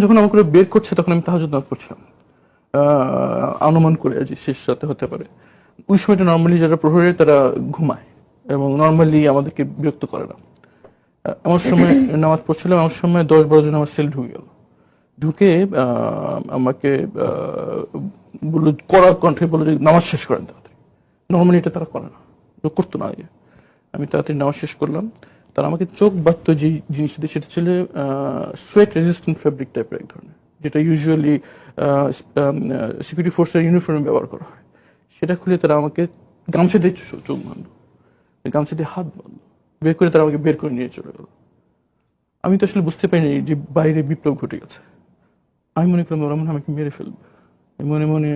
যখন আমার করে বের করছে তখন আমি তাহাজুদ নামাজ পড়ছিলাম। অনুমান করে যে শেষ রাতে হতে পারে। ওই সময়টা নর্মালি যারা প্রহরীর তারা ঘুমায় এবং নর্মালি আমাদেরকে বিরক্ত করে না। আমার সময় নামাজ পড়ছিলাম আমার সময় দশ বারো জন আমার সেল ঢুকে গেল। ঢুকে আমাকে বলল কড়া কণ্ঠে বলল যে নামাজ শেষ করেন তাড়াতাড়ি। নর্মালি এটা তারা করে না। করতো না আগে। আমি তাড়াতাড়ি নামাজ শেষ করলাম। তারা আমাকে চোখ বাঁধত যে জিনিসটা দিয়ে সেটা ছিল সোয়েট রেজিস্ট্যান্ট ফেব্রিক টাইপের এক ধরনের, যেটা ইউজুয়ালি সিকিউরিটি ফোর্সের ইউনিফর্মে ব্যবহার করা হয়। সেটা খুলে তারা আমাকে গামছা দিয়ে চোখ বাঁধলো। গামছা দিয়ে হাত বাঁধলো। বের করে তারা আমাকে বের করে নিয়ে চলে গেল। আমি তো আসলে বুঝতে পারিনি যে বাইরে বিপ্লব ঘটে গেছে। আমি মনে করলাম, ওরা মনে আমাকে মেরে ফেলবে। মনে মনে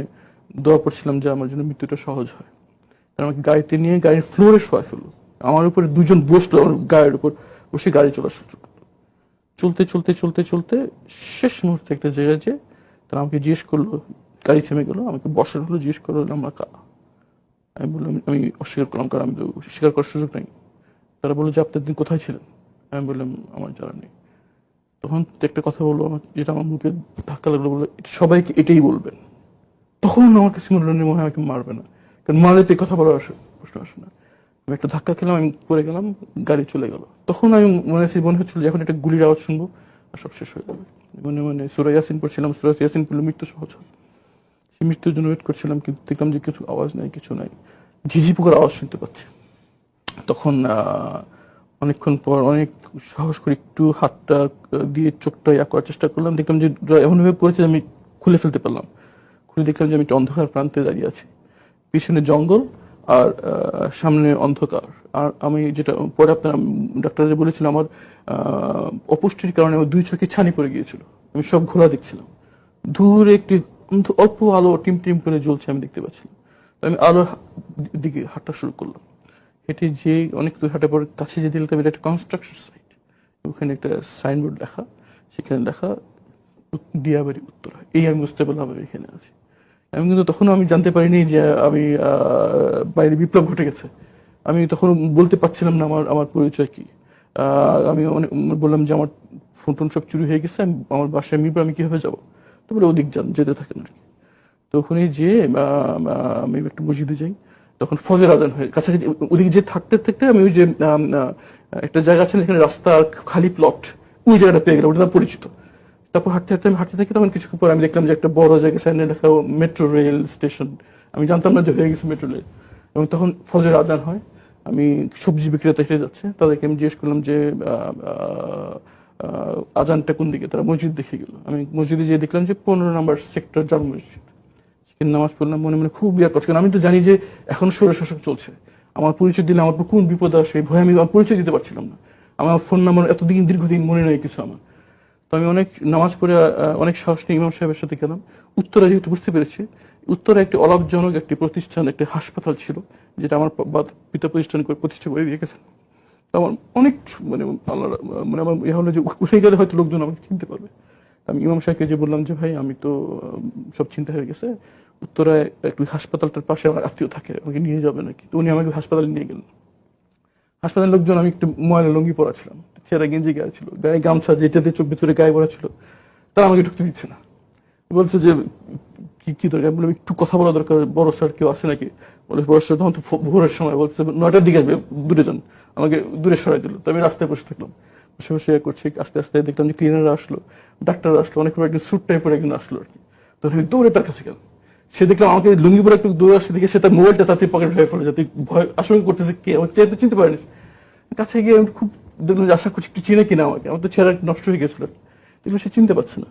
দোয়া করছিলাম যে আমার জন্য মৃত্যুটা সহজ হয়। তারা আমাকে গাড়িতে নিয়ে, গাড়ির ফ্লোরে শোয়া ফেলল। আমার উপরে দুজন বসল আমার গায়ের উপর, বসে গাড়ি চলা শুরু চলতে চলতে চলতে চলতে শেষ মুহূর্তে একটা জায়গায় যে তারা আমাকে জিজ্ঞেস করল, গাড়ি থেমে গেলো, আমাকে বসানো হলো, জিজ্ঞেস করল, আমরা কারা আমি বললাম, আমি অস্বীকার করলাম, কারণ আমি তো স্বীকার করার সুযোগ নেই তারা বলল, যে আপনার দিন কোথায় ছিলেন? আমি বললাম, আমার জানা নেই। তখন একটা কথা বলল আমার, যেটা আমার মুখে ধাক্কা লাগল বলল সবাইকে এটাই বলবেন। তখন আমার কাছে মনে হয় আমাকে মারবে না। কারণ মারলে তো কথা বলার প্রশ্ন আসে না। আমি একটা ধাক্কা খেলাম, আমি পড়ে গেলাম, গাড়ি চলে গেল। তখন আমি মনে হচ্ছে মনে হচ্ছিল যে এখন একটা গুলির আওয়াজ শুনব, আর সব শেষ হয়ে যাবে মনে মনে সুরা ইয়াসিন পড়ছিলাম, সুরা ইয়াসিন পড়লে মৃত্যু সহজ হয়। সেই মৃত্যুর জন্য ওয়েট করছিলাম, কিন্তু দেখলাম যে কিছু আওয়াজ নাই, কিছু নাই। ঝিঝি পোকার আওয়াজ শুনতে পাচ্ছি। তখন অনেকক্ষণ পর অনেক সাহস করে একটু হাতটা দিয়ে চোখটা ইয়া করার চেষ্টা করলাম। দেখলাম যে এমনভাবে পড়েছে আমি খুলে ফেলতে পারলাম। খুলে দেখলাম যে আমি একটা অন্ধকার প্রান্তে দাঁড়িয়ে আছি। পিছনে জঙ্গল আর সামনে অন্ধকার। আর আমি যেটা, পরে আপনার ডাক্তার বলেছিল আমার অপুষ্টির কারণে আমার দুই চোখে ছানি পড়ে গিয়েছিল। আমি সব ঘোলা দেখছিলাম। দূরে একটি অল্প আলো টিম টিম করে জ্বলছে, আমি দেখতে পাচ্ছিলাম। আমি আলোর দিকে হাঁটা শুরু করলাম। হেঁটে যে অনেক দূর হাঁটার পর কাছে যে দেখলাম এটা একটা কনস্ট্রাকশন সাইট ওখানে একটা সাইনবোর্ড লেখা। সেখানে লেখা দিয়াবাড়ি উত্তরা। এই আমি বুঝতে পারলাম আমি এখানে আছি। আমি কিন্তু তখনও আমি জানতে পারিনি যে আমি বাইরে বিপ্লব ঘটে গেছে। আমি তখন বলতে পারছিলাম না আমার আমার পরিচয় কি। আমি অনেক, বললাম যে আমার ফোন টোন সব চুরি হয়ে গেছে, আমি, আমার বাসায় মিরপুর আমি কীভাবে যাব? তো বলে ওদিক যান, যেতে থাকেন আর কি। তো ওখানে যে আমি একটু মসজিদে যাই। তখন ফজর আজান হয়ে, কাছাকাছি, ওদিকে যে থাকতে থাকতে আমি ওই যে একটা জায়গা আছে এখানে রাস্তা খালি প্লট ওই জায়গাটা পেয়ে গেলাম, ওটা পরিচিত। তারপর হাঁটতে হাঁটতে আমি হাঁটতে থাকি, তখন কিছুক্ষণ পর আমি দেখলাম যে একটা বড় জায়গায় সাইনে লেখা মেট্রো রেল স্টেশন। আমি জানতাম না যে হয়ে গেছে মেট্রো রেল। এবং তখন ফজর আজান হয়, আমি সবজি বিক্রেতা হেঁটে যাচ্ছে, তাদেরকে আমি জিজ্ঞেস করলাম যে আজানটা কোন দিকে? তারা মসজিদ দেখে গেল। আমি মসজিদে যেয়ে দেখলাম যে পনেরো নম্বর সেক্টর জাল মসজিদ। সেখানে নামাজ পড়লাম, মনে মনে খুব করছে কারণ আমি তো জানি যে এখন শাসক চলছে। আমার পরিচয় দিলে আমার কোন বিপদ আসে ভয়ে আমি পরিচয় দিতে পারছিলাম না। আমার ফোন নাম্বার এতদিন, দীর্ঘদিন মনে নেই কিছু আমার। আমি অনেক নামাজ পড়ে অনেক সাহস নিয়ে ইমাম সাহেবের সাথে গেলাম। উত্তরা যেহেতু বুঝতে পেরেছি, উত্তরা একটি অলাভজনক একটি প্রতিষ্ঠান, একটি হাসপাতাল ছিল, যেটা আমার পিতা প্রতিষ্ঠান করে প্রতিষ্ঠা করে রেখেছেন। তো আমার অনেক মানে আল্লাহ মানে আমার ইয়ে হলো যে উঠে গেলে হয়তো লোকজন আমাকে চিনতে পারবে। আমি ইমাম সাহেবকে যে বললাম যে, ভাই, আমি তো সব চিন্তা হয়ে গেছে। উত্তরায় একটু হাসপাতালটার পাশে আমার আত্মীয় থাকে, আমাকে নিয়ে যাবে নাকি? তো উনি আমাকে হাসপাতালে নিয়ে গেলেন। হাসপাতালের লোকজন, আমি একটু ময়লা লুঙ্গি পরা ছিলাম। ছেঁড়া গেঞ্জি গায়ে ছিল, গায়ে গামছা যেটাতে চোখ ভিতরে গায়ে পড়া ছিল, তারা আমাকে ঢুকতে দিচ্ছে না। বলছে যে, কি কি দরকার? বললাম, একটু কথা বলা দরকার, বড় স্যার কেউ আছে নাকি? বলে, বড় স্যার, তখন তো ভোরের সময় বলছে, নয়টার দিকে আসবে, দূরে যান, আমাকে দূরে সরাই দিল। তো আমি রাস্তায় বসে থাকলাম। বসে বসে ইয়ে করছি, আস্তে আস্তে দেখলাম যে ক্লিনার আসলো ডাক্তার আসলো, অনেক একজন স্যুট টাইপের একজন আসলো আর কি। তো আমি দৌড়ে তার কাছে গেলাম। সে দেখলাম আমাকে লুঙ্গি পরে একটু দূরে আসছে, দেখে সে তার মোবাইলটা তাতে পকেট হয়ে পড়ে যাতে ভয় আশঙ্কা করতেছে কে, আমার চেয়ে তো চিনতে পারেনি। কাছে গিয়ে আমি খুব দেখলাম আশা করছি একটু চিনে কিনা আমাকে। আমার তো চেহারা নষ্ট হয়ে গেছিল। দেখলাম সে চিনতে পারছে না।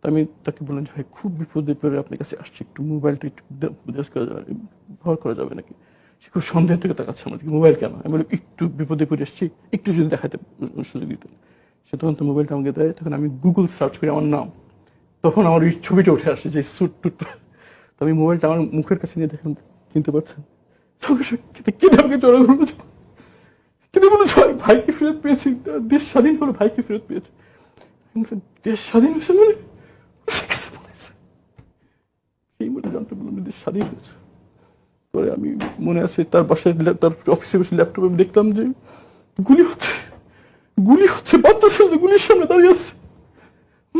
তো আমি তাকে বললাম যে, ভাই, খুব বিপদে পড়ে আপনার কাছে আসছি। একটু মোবাইলটা একটু জিজ্ঞেস করা যাবে ব্যবহার করা যাবে নাকি? সে খুব সন্দেহ থেকে তাকাচ্ছে আমার মোবাইল কেন? আমি বললাম, একটু বিপদে পড়ে এসেছি একটু যদি দেখাতে সুযোগ দিতেন। সে তখন তো মোবাইলটা আমাকে দেয়, তখন আমি গুগল সার্চ করি আমার নাম। তখন আমার ওই ছবিটা উঠে আসে যে স্যুট টুট তো আমি মোবাইলটা আমার মুখের কাছে নিয়ে দেখেন চিনতে পারছেন? সঙ্গে সঙ্গে কি আমাকে জড়ো করল কিন্তু বলে ভাই, ভাইকে ফেরত পেয়েছি। দেশ স্বাধীন হলো, ভাইকে ফেরত পেয়েছি। দেশ স্বাধীন হয়েছে মানে। সেই মনে জানতে বললাম দেশ স্বাধীন হয়েছে। পরে আমি মনে আছে তার বাসায় তার অফিসে বসে ল্যাপটপে আমি দেখলাম যে গুলি হচ্ছে। গুলি হচ্ছে, বাচ্চা ছেলে গুলির সামনে দাঁড়িয়ে আছে।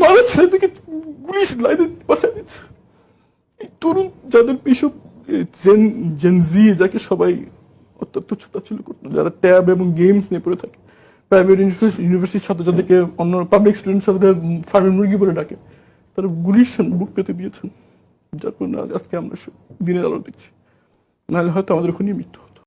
মারা ছেলে ছেলেদেরকে গুলি লাইনে পাঠিয়ে দিচ্ছে। তরুণ যাদের এইসব জেন জেনজি যাকে সবাই অত্যন্ত ছোটাছুলি করতো, যারা ট্যাব এবং গেমস নিয়ে পড়ে থাকে। প্রাইভেট ইউনিভার্সিটির ছাত্র যাদেরকে অন্য পাবলিক স্টুডেন্ট সাথে ফার্মের মুরগি বলে ডাকে, তারা গুলির বুক পেতে দিয়েছেন, যার কারণে আজকে আমরা দিনের আলো দিচ্ছি নাহলে হয়তো আমাদের ওখানেই মৃত্যু